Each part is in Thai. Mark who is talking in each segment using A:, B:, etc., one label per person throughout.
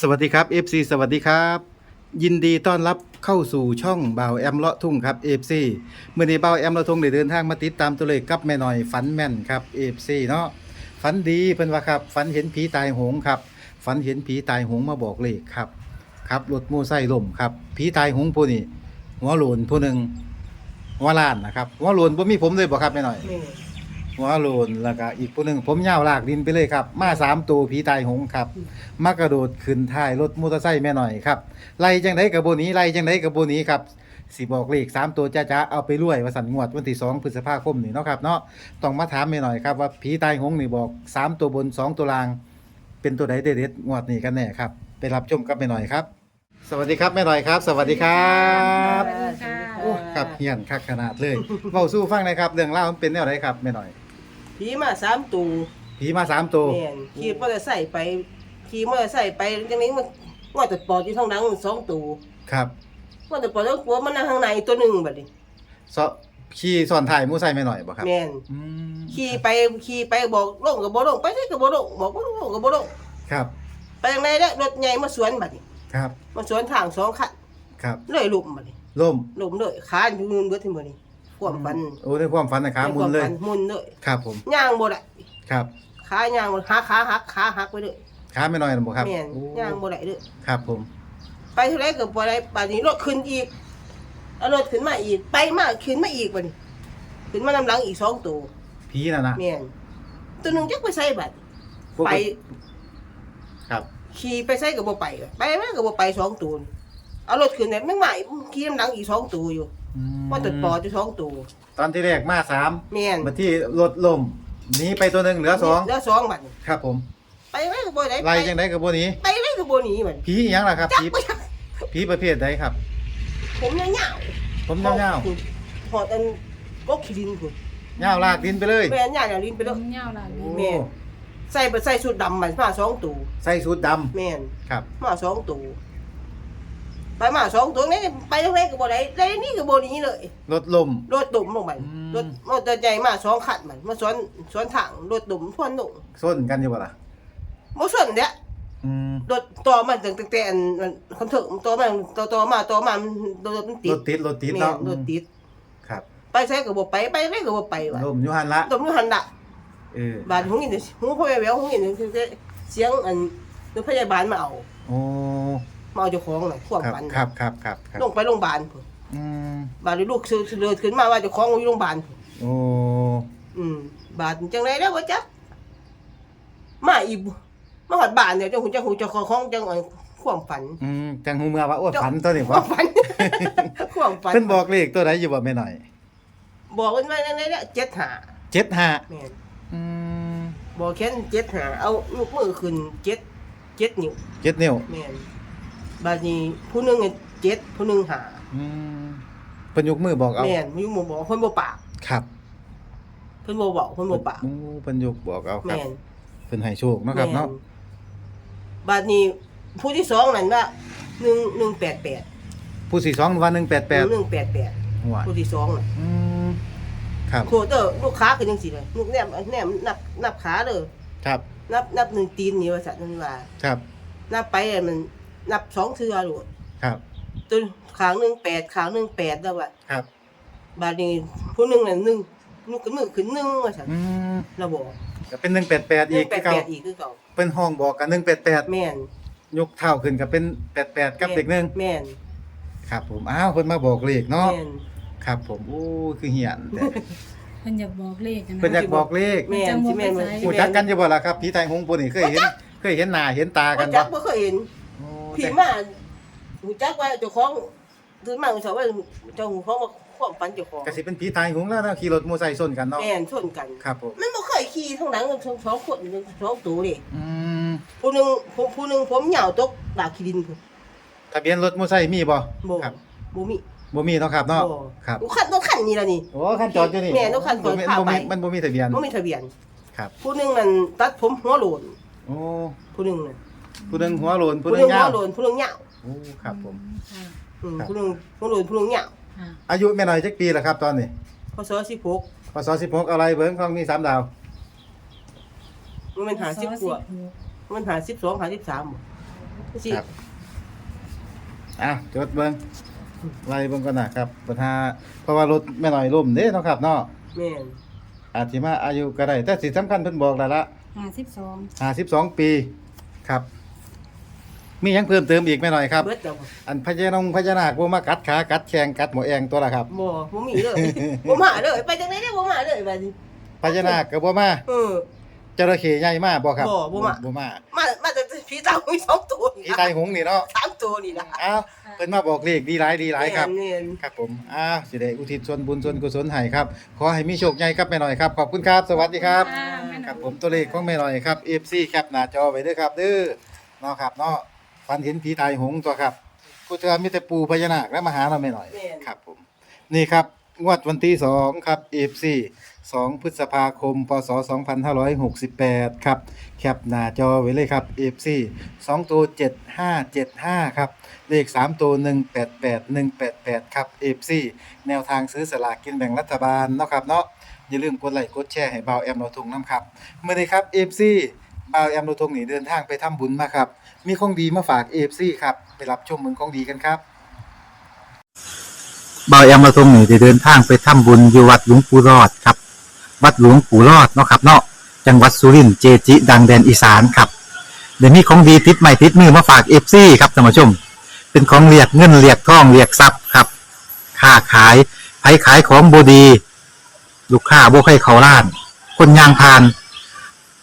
A: สวัสดีครับ FC สวัสดีครับ ยินดีต้อนรับเข้าสู่ช่องบ่าวแอมเลาะทุ่งครับ FC เมื่อนี้บ่าวแอมเลาะทุ่งได้เดินทางมาติดตามตัวเลขกับแม่หน่อยฝันแม่นครับ FC เนาะฝันดีเพิ่นว่าครับฝันเห็นผีตายโหงครับฝันเห็นผีตายโหงมาบอกเลขครับครับรถโม่ไซค์ล่มครับผีตายโหงผู้นี้หัวโลนผู้หนึ่งหัวล้านนะครับหัวโลนบ่มีผมเลยบ่ครับแม่หน่อย
B: นี่
A: หัวโลนแล้วก็อีกผู้หนึ่งผมยาวลากดินไปเลยครับ มาสามตัวผีตายโหงครับมากระโดดขึ้นท้ายรถมอเตอร์ไซค์แม่หน่อยครับไล่จังไดกับโบหนี้ไล่จังไดกับโบหนี้ครับสิบอกเลขสามตัวจ้าจ้าเอาไปรวยว่าสันงวดวันที่สองพฤษภาคมนี่เนาะครับเนาะต้องมาถามแม่หน่อยครับว่าผีตายโหงนี่บอกสามตัวบนสองตัวล่าง เป็นตัวใดเด็ดๆงวดนี้กันแน่ครับไปรับชมกับแม่หน่อยครับ สวัสดีครับแม่หน่อยครับ สวัสดีครับ
C: สวัสดีค่ะ
A: โอ้ครับเฮียนคักขนาดเลยเว้าสู้ฟังหนะครับ เรื่องเล่าวมันเป็นแนวไหนครับแม่หน่อย
B: ผีมาสามตู
A: ผีมาสามตัว
B: แม่นขี่มอเตอร์ไซค์ไปขี่มอเตอร์ไซค์ไปจังนี้มันงอตัดปอดอยู่ข้างหลังสองตู
A: ครับ
B: งอตัดปอดแล้วกลัวมันนั่งข้างในตัวหนึ่งบัดนี้
A: ซอขี่ซ้อนท้ายมูไซค์แม่หน่อยบ่ครับ
B: แม่น
A: อืม
B: ขี่ไปขี่ไปบอกลงกับบ่ลงไปที่กับบ่ลงบอกบ่ลงกับบ่ลง
A: ครับ
B: ไปทางไหนแล้วรถใหญ่มาสวนบัดนี้
A: ครับ
B: มาสวนทางสองคัน
A: ครับ
B: เลยหลุมบัดนี้
A: ล่ม
B: หลุมเลยขาอยู่นู่นเบิดที่มื้อนี้ ความฝัน
A: โอ้ในความฝันนะครับมุนเลย
B: ใความฝัมุนเลย
A: ครับผม
B: ย่างบ่ได้
A: ครับ
B: ขาย่างบ่ขาขาหักขาหักไปเลย
A: ค้าไม่น้อยนะบ่ครับ
B: แม่น
A: โอ้
B: ย่างบ่ได้เด้อ
A: ครับผม
B: ไปเท่าไรก็บ่ได้ป่านนี้รถขึ้นอีกเอารถขึ้นมาอีก ไปมาขึ้นมาอีกบัดนี้ขึ้นมานำหลังอีกสองตัว
A: ผีน่ะนะ
B: แม่นตัวหนึงจักไปใส่บัด
A: พวก
B: ไป
A: ครับ
B: ขี่ไปใส่ก็บ่ไปไปมาก็บ่ไปสองตัวเอารถขึ้นเนี่ยแม่งมาอีกขี่นำหลังอีกสองตัวอยู่
A: อื ม
B: ว่าตัดปออยู่สองตัว
A: ตอนที่แรกมาสาม
B: แม่น
A: มาที่รถล่มหนีไปตัวหนึ่งเหลือสอง
B: เหลือสองบัดนี้
A: ครับผม
B: ไปมาก็บ่ได้
A: ไล่
B: ไป
A: จังไดกับบ่หนี้
B: ไปเลยก็บ่หนีบัด
A: ผีอิหยังล่ะครับ
B: จัก
A: ผี
B: ไปจัก
A: ผีประเภทใดครับ
B: ผมยาว
A: ผม
B: ๆ
A: ยาว
B: พอดอันกกขี้ดินพุ่น
A: ๆยาวลากดินไปเลย
B: แม่นยาวๆลิ้นไป
C: เป็
B: แล้
C: น
B: ว
C: เงาหลัง
A: โอ้
B: แม่ ใส่ไปใส่ชุดดำมันมาสองตัว
A: ใส่สูทดำ
B: แม่น
A: ครับ
B: มาสองตัว ไปมาสองตัวนี่ไปทางไหนก็บ่ได้ได้นี่ก็บ่หนี้เลย
A: รถล่ม
B: รถตุ่มลงไป
A: อืม
B: รถมอเตอร์ไซค์มาสองคันมันมาสวนสวนทางรถตุ่มทวนลง
A: ส้นกันอยู่บ่ล่ะ
B: บ่สวนเด้
A: อืม
B: รถต่อมันตั้งแต่อันมันคำถึงต่อมันต่อต่อมาต่อมามันรถมันติ
A: ร
B: ด
A: ถติดรถติด
B: แม่
A: เนาะ
B: รถติด
A: ครับ
B: ไปใช้ก็บ่ไปไปไหนก็บ่ไปว่ะ
A: ล่มอยู่หันละ
B: ตุ่มอยู่หั่นน่ะ
A: เออ
B: บาดหูยินหูพ่อแววหูยินเสียงอันรถพยาบาลมาเอา
A: โอ้
B: มาเอาเจ้าของน่ะควบ
A: ครับ
B: ฝัน
A: ครับครับครับครับ
B: ลงไปโรงพยาบาลพุ่น
A: อืม
B: บาดนี้ลูกซื้อเลือดขึ้นมาว่าเจะคล้าของอยู่โรงพยาบาล
A: โอ้
B: อืมบาดจังไรแล้ววะจ๊ะมาอีกบ่มาหอดบ้านเนี่ยเจ้าหุ่นเจ้าหุ่นเจ้าของจังอันความฝัน
A: อืมจังหูเมื่อว่าโอ้ฝันตัวนี้
B: ควา
A: ว่าม
B: ฝัน ความฝัน
A: เพิ่นบอกเลขตัวไหนอยู่บ่แม่หน่อย
B: บอกกันว่าจังไรเนี่ยเจ็ดหา
A: เจ็ดห้า
B: แม่น
A: อืม
B: บอกแค่เจ็ดหาเอาลูกมือขึ้นเจ็ดเจ็ดนิ้ว
A: เจ็ดนิ้ว
B: แม่น บาดนี้ผู้หนึงเนี่ยเจ็ดผู้หนึงหา
A: อืมเพิ่นยกมือบอกเอา
B: แม่นมีหมู่บอกเพิ่นบ่ปาก
A: ครับ
B: เพิ่นบ่บอกเพิ่นบ่ปาก
A: โอ้เพิ่นยกบอกเอาครับ
B: แม่น
A: เพิ่นให้โชคเนาะครับเนาะ
B: แม่บาดนี้ผู้ที่สองนั่นว่าหนึ่งหนึ่งแปดแปด
A: ผู้สี่สองวันหนึ่งแปดแปด
B: หนึ่งแปดแปด
A: หัว
B: ผู้ที่สองน่ะ
A: อืมครับ
B: โคเตอร์ลูกค้าคือจังซี่เลยลูกแนมแนมนับนับขาเด้อ
A: ครับ
B: นับนับหนึ่งตีนนี่ว่าซั่นนั่นว่า
A: ครับ
B: นับไปอะมัน นับสองเทื่อโลด
A: ครับ
B: ตัวขางหนึ่งแปดขางหนึ่งแปดแล้วว่า
A: ครับ
B: บาดนี้ผู้หนึงน่ะหนึ่งลูกก็มือขึ้นหนึ่งว่าซั่น
A: อืม
B: เราบอก
A: ก็เป็นหนึ่งแปดแปด
B: ห
A: อี
B: นึ่
A: ก
B: งแปด
A: เก่า
B: แปดอีกคือเก่า
A: เป็นห้องบอกกันหนึ่งแปดแปด
B: แม่น
A: ยกเท้าขึ้นก็เป็นแปดแปดกับเด็กหนึ่ง
B: แม่น
A: ครับ ผมอ้าวเพิ่นมาบอกเลขเนาะ
B: แม่น
A: ครับ ผมโอ้คือเหียนแต่
C: เพิ่นอยากบอกเลขนะ
A: เพิ่นอยากบอกเลข
B: แม่นสิแม่น
A: หูจักกันอยู่บ่ล่ะครับผีไทยหงปุ่นนี่เคยเห็น เคยเห็นหน้าเห็นตากัน
B: จั
A: บ่
B: กบ่เคยเห็น
A: โอ้
B: ผี
A: แต่
B: มาหูจักว่าเจ้าของตื่นมาเขาว่าเจ้าหูของมาความฝันเจ้าของ
A: ก็สิเป็นผีไทยหงแล้วนะขี่รถมอเตอร์ไซค์ชนกันเนาะ
B: แม่นชนกัน
A: ครับผม
B: มันบ่เคยขี่ทั้งหลังทั้งสองคนทั้งสองตัวนี่
A: อืม
B: ผู้หนึงผู้ผู้หนึงผมเหยาวตกดากขี้ดินพุ่น
A: ทะเบียนรถมอเตอร์ไซค์มีบ่
B: บ่
A: ครับ
B: บ่มี
A: บ่มีเนาะครับเนาะ
B: บ่
A: ครับ
B: รถคันรถคันนี้ล่ะนี่
A: โอ้คันจอดอยู่นี่
B: แม่นกคันจอด
A: บ่มี
B: พาไป
A: บ่มีมันบ่มีทะเบียน
B: บ่มีทะเบียน
A: ครับ
B: ผู้หนึงนั่นตัดผมหัวโลน
A: โอ้
B: ผู้หนึงนั่น
A: ผู้หนึงหัวโลนผู้
B: ผู้
A: ห
B: ห
A: นึ
B: นึ
A: ง
B: ง
A: ยา
B: หั
A: ว
B: วโลนผู้หนึงเหยาว
A: โอ้ครับผม
C: ค่ะ
B: อืม
A: ครับ
B: ผู้หนึงหัวโลนผู้หนึงเหยาว
C: ค่ะ
A: อายุแม่น้อยจักปีละครับตอนนี้
B: พศ16
A: พศ16อะไรเบิ่งของมีสามดาว
B: มันเป็น50กว่ามัน52 53บ่
C: โอ้
B: สิ
A: ครับอ้าวจดเบิ่งไล่เบิ่งก่อนนะครับปัญหาเพราะว่ารถแม่น้อยล่มเด้เนาะครับเนาะ
B: แม่น
A: อาจสิมาอายุก็ได้แต่สิสำคัญเพิ่นบอกแล้วละ
C: ห้าสิบสอง
A: 52 ปีครับ มีหยังเพิ่มเติมอีกแม่น้อยครับ
B: เบิดแล้วบ่
A: อันพญานงพญานาคบ่มากัดขากัดแขงกัดหมอแองตัวละครับ
B: บ่บ่มีเลย บ่มาเลยไปจังได๋ได้บ่มาเลยบัดนี้
A: พญานาคก็บ่มา
B: เออ
A: จระเข้ใหญ่มาบ่ครับ
B: บ่บ่มา
A: บ่มา
B: มามาแต่ผีตามีสองตัวนี่
A: อี
B: นะ
A: ไตหงส์นี่เนาะ
B: สามตัวนี่นะ
A: อ้าวเพิ่นมาบอกเลขดีหลายดีหลายครับ
B: แม่น
A: ครับผมอ้าวสิได้อุทิศส่วนบุญส่วนกุศลให้ครับ ขอให้มีโชคใหญ่ครับแม่หน่อยครับ ขอบคุณครับ สวัสดีครับ
C: อ่าแม่น
A: ครับผมตัวเลขของแม่หน่อยครับ FC แคปหน้าจอไว้เด้อครับเด้อเนาะครับเนาะ ฟันเห็นผีตายหงส์ตัวครับกูเจอมีแต่ปูพญานาคและมาหาเราแม่หน่อย
B: แม่น
A: ครับผมนี่ครับงวดวันที่2ครับ FC 2พฤษภาคมพศ2568ครับแคปหน้าจอไว้เลยครับ FC 2ตัว7575ครับเลข3ตัว188 188ครับ FC แนวทางซื้อสลากกินแบ่งรัฐบาลเนาะครับเนาะอย่าลืมกดไลค์กดแชร์ให้บ่าวแอมเราทุงน้ำครับ เมื่อนี้ครับ FC บ่าวแอมเรทุงนี่เดินทางไปทำบุญมาครับ มีของดีมาฝาก FC ครับ ไปรับชมเมืองของดีกันครับบ่ายอมาทรงนี่ได้เดินทางไปทำบุญอยู่วัดหลวงปู่รอดครับ วัดหลวงปู่รอดเนาะครับเนาะ จังหวัดสุรินทร์เจจิ ดังแดนอีสานครับ เดี๋ยวนี้ของดีติดใหม่ติดมือมาฝากเอฟซีครับท่านผู้ชม เป็นของเรียกเงินเรียกทองเรียกทรัพย์ครับ ค้าขายไผขายของบดี ลูกค้าบ่ใครเขาล้าน คนยางพาน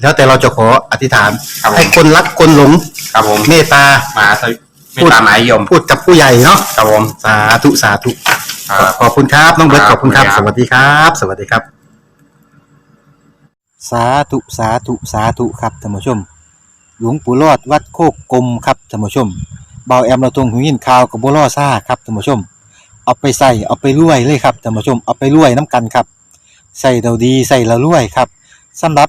A: แล้วแต่เราจะขออธิษฐาน
D: ครับผม
A: ให้คนรักคนหลง
D: ครับผม
A: เมตตา
D: มาสวิไม่ตามหมายยม
A: พูดกับผู้ใหญ่เนาะ
D: ครับผม
A: สาธุสาธุ
D: ครับ
A: ขอบคุณครับน้องเบิร์ต
D: ค
A: ข
D: รับ
A: อบคุณครับ
D: ขอบ
A: ส
D: คุณครับ
A: วัสดีครับ สวัสดีครับ สาธุสาธุสาธุครับท่านผู้ชม หลวงปู่รอดวัดโคกกลมครับท่านผู้ชมเบาแอมเราตรงหูยินข่าวกับบัวล่อซ่าครับท่านผู้ชม เอาไปใส่เอาไปรวยเลยครับท่านผู้ชมเอาไปรวยน้ำกันครับใส่เราดีใส่เรารวยครับสำหรับ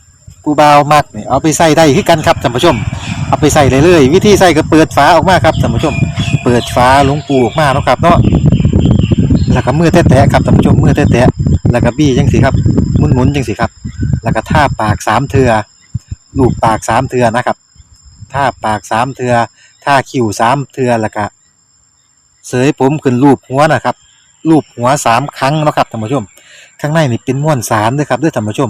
A: ผู้บ่าวมักนี่เอาไปใส่ได้คือกันครับท่านผู้ชม เอาไปใส่เลยเลยวิธีใส่ก็เปิดฝาออกมาครับท่านผู้ชม เปิดฝาหลวงปูออกมาเนาะครับเนาะแล้วก็มือแตะๆครับท่านผู้ชมมือแตะๆแล้วก็บี้จังสิครับหมุนๆจังสิครับ แล้วก็ท่าปากสามเทือลูบปากสามเทือนะครับท่าปากสามเทือท่าคิ้วสามเทือแล้วก็เสยผมขึ้นรูปหัวนะครับรูปหัวสามครั้งเนาะครับท่านผู้ชม ข้างในนี่เป็นม้วนสารด้วยครับด้วยท่านผู้ชม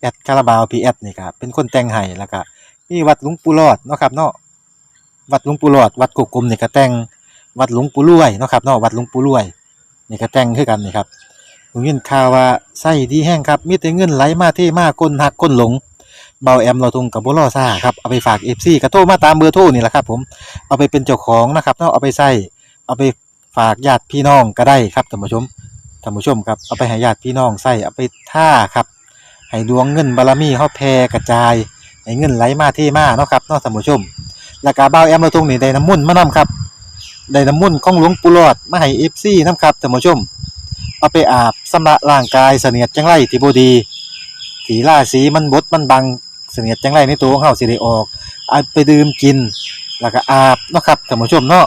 A: แอดคาราบาวพีแอดนี่ครับเป็นคนแต่งให้แล้วก็มีวัดหลวงปู่รอดเนาะครับเนาะวัดหลวงปู่รอด วัดกกกลมนี่ก็แต่งวัดหลวงปู่รวยเนาะครับเนาะวัดหลวงปู่รวยนี่ก็แต่งคือกันนี่ครับผมยินข่าวว่าไส้ดีแห้งครับมีแต่เงินไหลมาเทมาคนหักคนหลงเบาแอมเราทงกับบ่รอซ่าครับเอาไปฝาก FC ก็โทรมาตามเบอร์โทรนี่แหละครับ ผมเอาไปเป็นเจ้าของนะครับเนาะเอาไปใส่เอาไปฝากญาติพี่น้องก็ได้ครับท่านผู้ชมท่านผู้ชมครับเอาไปให้ญาติพี่น้องใส่เอาไปท่าครับ ให้ดวงเงินบารมีเฮาแผ่กระจายให้เงินไหลมาเทมาเนาะครับเนาะท่านผู้ชมแล้วก็บ่าวแอมเราตรงนี้ได้น้ำมุ่นมานํครับได้น้ำมุ่นของหลวงปู่หลอดมาให้ FC นํครับท่านผู้ชม เอาไปอาบสำระร่างกายเสนียดจังไรที่บ่ดีที่ราศีมันบดมันบังเสนียดจังไรในตัวของเฮาสิได้ออกเอาไปดื่มกิน แล้วก็อาบเนาะครับท่านผู้ชมเนาะ